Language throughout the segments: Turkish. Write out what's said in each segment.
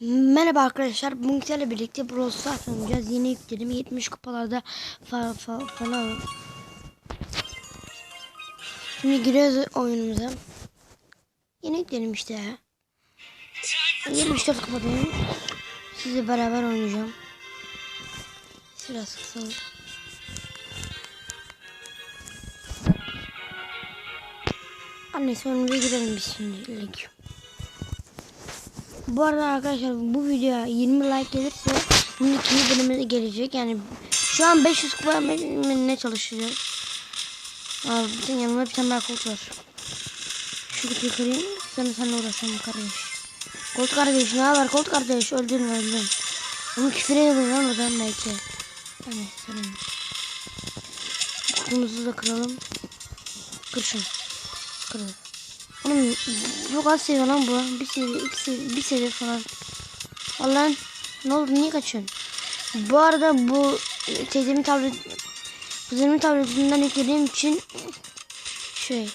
Merhaba arkadaşlar. Bugün sizlerle birlikte Brawl Stars oynayacağız. Yeni yükledim. 70 kupalarda fa fa falan. Şimdi giriyoruz oyunumuza. Yeni yükledim işte ya. 74 kupadayım. Sizle beraber oynayacağım. Biraz kısalım. Annesi önümüze girelim biz şimdilik. Bu arada arkadaşlar bu videoya 20 like gelirse bunun ikinci bölümü gelecek. Yani şu an 500 kupa ne çalışacağız. Abi tane yanımda bir tane daha kolt var. Şu kutuyu kırayım. Sen senle uğraşalım kardeş. Kolt kardeş ne haber kolt kardeş öldün öldün. Onu küfür edin lan oradan belki. Hani senin. Kutumuzu da kıralım. Kır şunu. Kıralım. Oğlum çok az seviyor lan bu. Bir seviye, iki seviye, bir seviye falan. Allah'ın ne oldu niye kaçıyorsun? Bu arada bu e, teyzemin tablet kızımın tabletinden yüklediğim için şey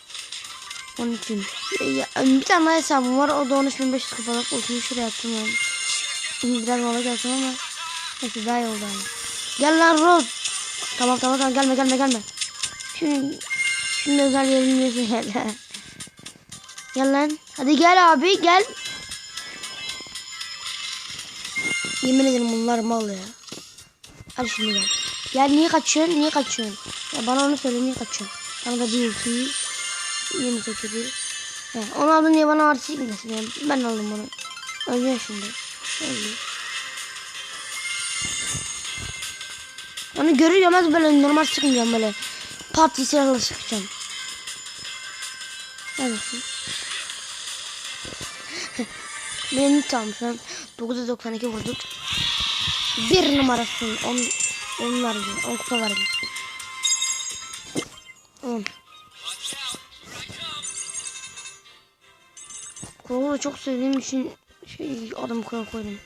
onun için ya, bir tane daha hesabım var o da 13500 kapalık ultimi şuraya attım ben. Şimdi biraz mola gelsin ama neyse daha iyi oldu hani. Gel lan Rose. Tamam tamam tamam gelme gelme gelme. Şimdi şimdi özel yerini diyorsun gel. Gel lan. Hadi gel abi gel. Yemin ederim bunlar mal ya. Hadi şimdi gel. Gel niye kaçıyorsun? Niye kaçıyorsun? Ya bana onu söyle niye kaçıyorsun? Bana da bir. Yeni çekildi. He, onu aldın diye bana artı gitmesin ya. Ben aldım onu. Ölüyor şimdi. Öldü. Onu görür görmez böyle normal sıkmayacağım böyle. Diye silahla sıkacağım. Neredesin? Benim tam şu an 992 vurduk. Bir numarasın. On, on vardı. On kupa vardı. On. Kolu çok sevdiğim için şey adam koy koydum.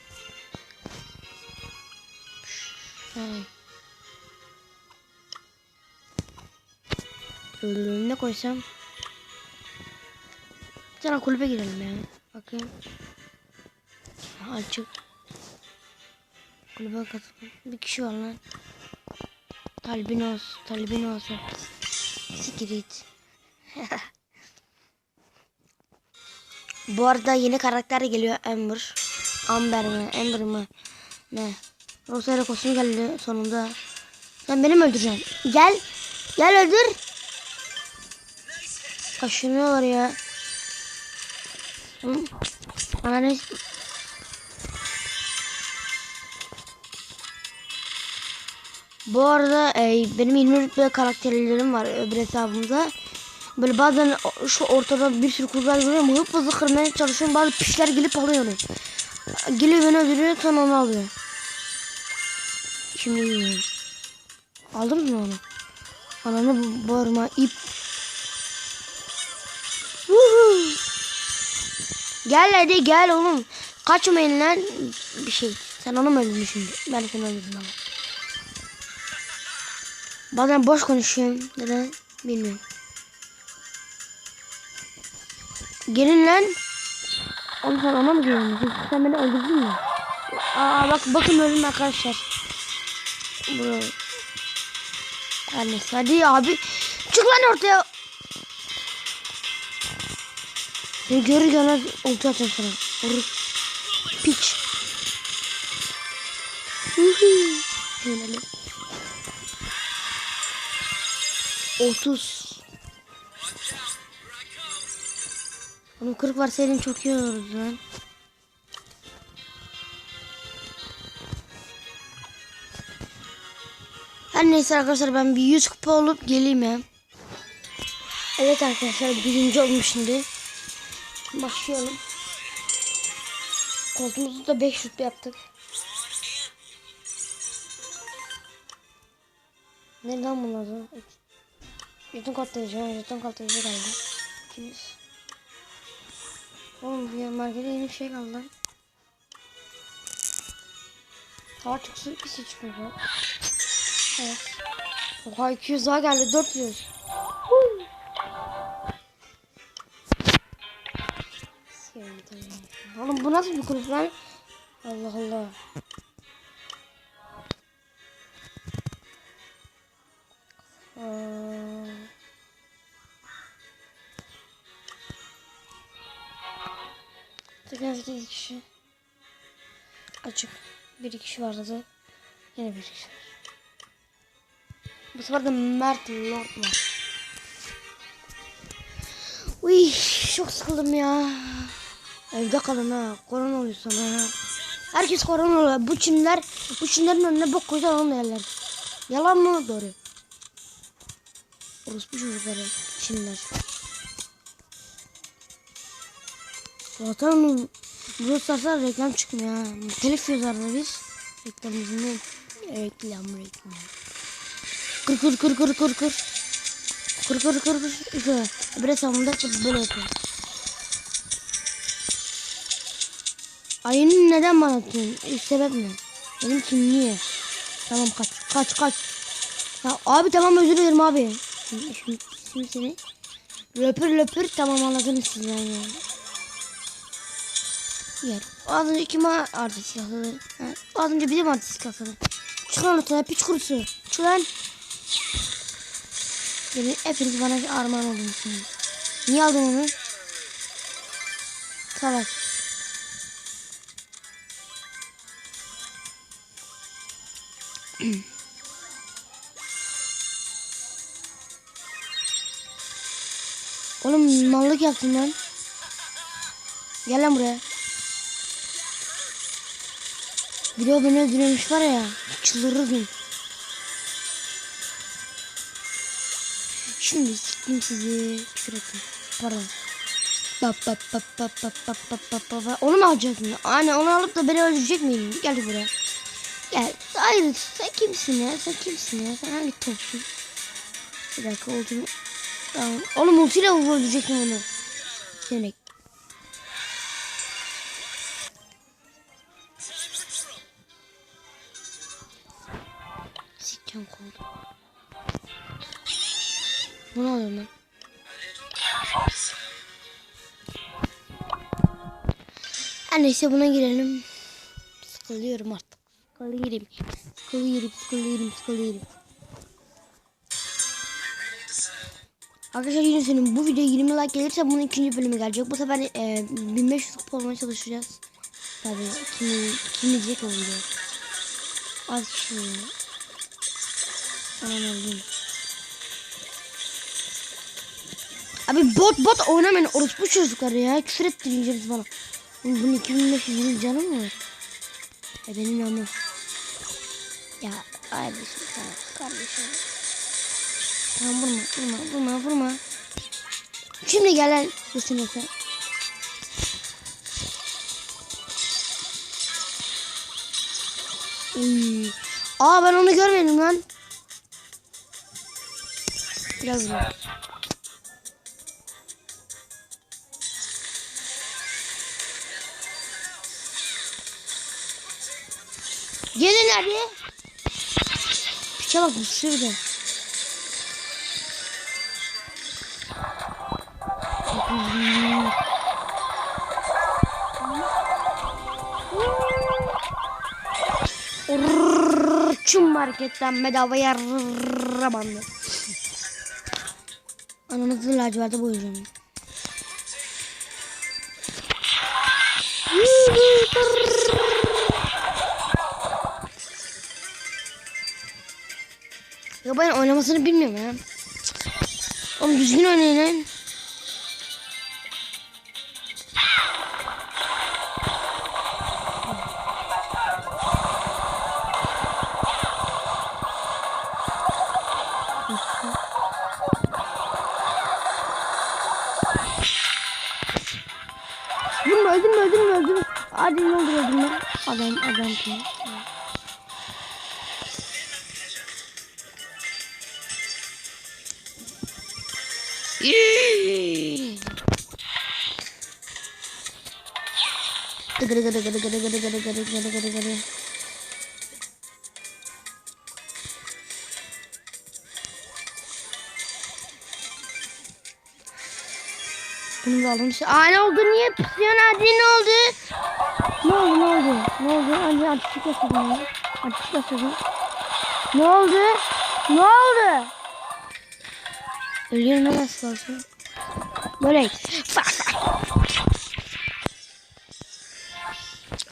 Şöyle. Önüne koysam. Bir kulübe girelim ya. Bakayım. Açık. Kulübe katılın. Bir kişi var lan. Talbinos. Talbinos. Sikrit. Bu arada yeni karakter geliyor Amber. Amber mi? Amber mı? Ne? Rosario kostümü geldi sonunda. Sen beni mi öldüreceksin? Gel. Gel öldür. Kaşınıyorlar ya. Hı? Bana Bu arada e, benim 20 rütbe karakterlerim var öbür hesabımda. Böyle bazen şu ortada bir sürü kurlar görüyorum. Hıp hızlı kırmaya çalışıyorum. Bazı pişler gelip alıyor onu. Geliyor beni öldürüyor sonra onu alıyor. Şimdi yiyorum. Aldınız mı onu? Ananı bağırma ip. Vuhuu. Gel hadi gel oğlum. Kaçmayın lan bir şey. Sen onu mu öldürdün şimdi? Ben seni öldürdüm ama. Bazen boş konuşuyorum. Neden bilmiyorum. Gelin lan. Oğlum sen ona mı geliyorsun? Sen beni öldürdün mü? Aa bak bakın öldüm arkadaşlar. Bro. Neyse hadi abi. Çık lan ortaya. Seni görür görmez ulti atacağım sana. Vurur. Piç. Yönelim. 30. Onun 40 varsa elin çok iyi oluruz lan. Her neyse arkadaşlar ben bir 100 kupa olup geleyim ya. Evet arkadaşlar birinci olmuş şimdi. Başlayalım. Koltuğumuzu da 5 rütbe yaptık. Neden bunlar da? Jeton katlayıcı, jeton katlayıcı geldi. İkimiz. Oğlum bir markete yeni bir şey kaldı çok sık bir şey bu. Evet. Oha 200 daha geldi 400. Huu. Oğlum bu nasıl bir kulüp lan? Allah Allah. Tekrar 8 kişi. Açık. Bir kişi vardı. Yine bir kişi. Bu sefer de Mert Lord var. Uy çok sıkıldım ya. Evde kalın ha. Korona oluyor sana ha. Herkes korona oluyor. Bu Çinler, bu Çinlerin önüne bok koysa onu yerler. Yalan mı? Doğru. Orospu çocukları. Çinler. Zaten bu sarsa reklam çıkmıyor ha. Telif yazardı biz. Reklam yüzünden. Reklam reklam. Kır kır kır kır kır kır. Kır kır kır kır. İşte bir hesabımda böyle yapıyor. Ayını neden bana atıyorsun? İlk sebep ne? Benim kim niye? Tamam kaç kaç kaç. Ya abi tamam özür dilerim abi. Şimdi, şimdi, şimdi seni löpür löpür tamam anladınız siz yani. Yer. Az önce kime artist yasladı? Ha, Az önce bizim artist yasladı. Çık lan ortaya piç kurusu. Çık lan. Beni hepiniz bana armağan şimdi. Niye aldın onu? Salak. Oğlum mallık yaptın lan. Gel lan buraya. Bir de o beni öldürüyormuş var ya. Çıldırırdım. Şimdi siktim sizi. Küfür. Pardon. Bap bap bap bap bap bap bap bap bap. Onu mu alacaksın? Anne onu alıp da beni öldürecek miydin? Gel buraya. Gel. Hayır sen kimsin ya? Sen kimsin ya? Sen hangi topsun? Bir dakika olduğunu... Tamam. Oğlum ultiyle öldürecektim onu. Demek. Alıyorum ben. Her neyse buna girelim. Sıkılıyorum artık. Sıkılıyorum. Sıkılıyorum, sıkılıyorum, sıkılıyorum. Arkadaşlar yine senin bu videoya 20 like gelirse bunun ikinci bölümü gelecek. Bu sefer e, 1500 kupa olmaya çalışacağız. Tabii kim, kim diyecek o video. Az şu. Aman Allah'ım. Abi bot bot oynamayın orospu çocukları ya. Küfür ettireceğiz bana. Bunun 2500 canı mı var? E benim yanım. Ya kardeşim kardeşim. Tamam vurma vurma vurma vurma. Şimdi gel lan üstüne sen. Uy. Aa ben onu görmedim lan. Biraz vurma. Gelin hadi. Piçe bak şurada. Çum marketten bedava yarramandı. Ananızı laciverde boyayacağım. Arabayla oynamasını bilmiyorum ya. Oğlum düzgün oynayın lan. Öldüm öldüm öldüm. Adem öldürdüm ben. Adam adam kim? Gıdı gıdı gıdı gıdı gıdı gıdı gıdı gıdı gıdı gıdı. Bunu da aldım. Aa ne oldu? Niye pısıyorsun? Hadi ne oldu? Ne oldu? Ne oldu? Ne oldu? Ne ateşi kaçırdım ya. Ateşi kaçırdım. Ne oldu? Ne oldu? Ölüyorum nasıl olsun. Böyle. Bak bak.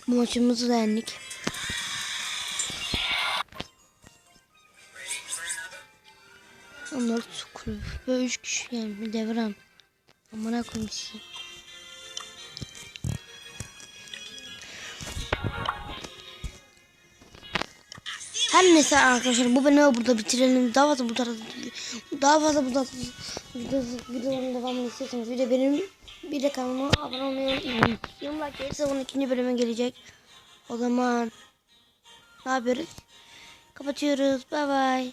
Maçımızı da yendik. Onlar kulüp ve üç kişi yani devran. Amına koyayım sizi. Her neyse arkadaşlar bu beni burada bitirelim. Daha fazla bu tarz daha fazla bu video, videoların devamını istiyorsanız bir de benim bir de kanalıma abone olmayı unutmayın. Yorumlar gelirse bunun ikinci bölüme gelecek. O zaman ne yapıyoruz? Kapatıyoruz. Bay bay.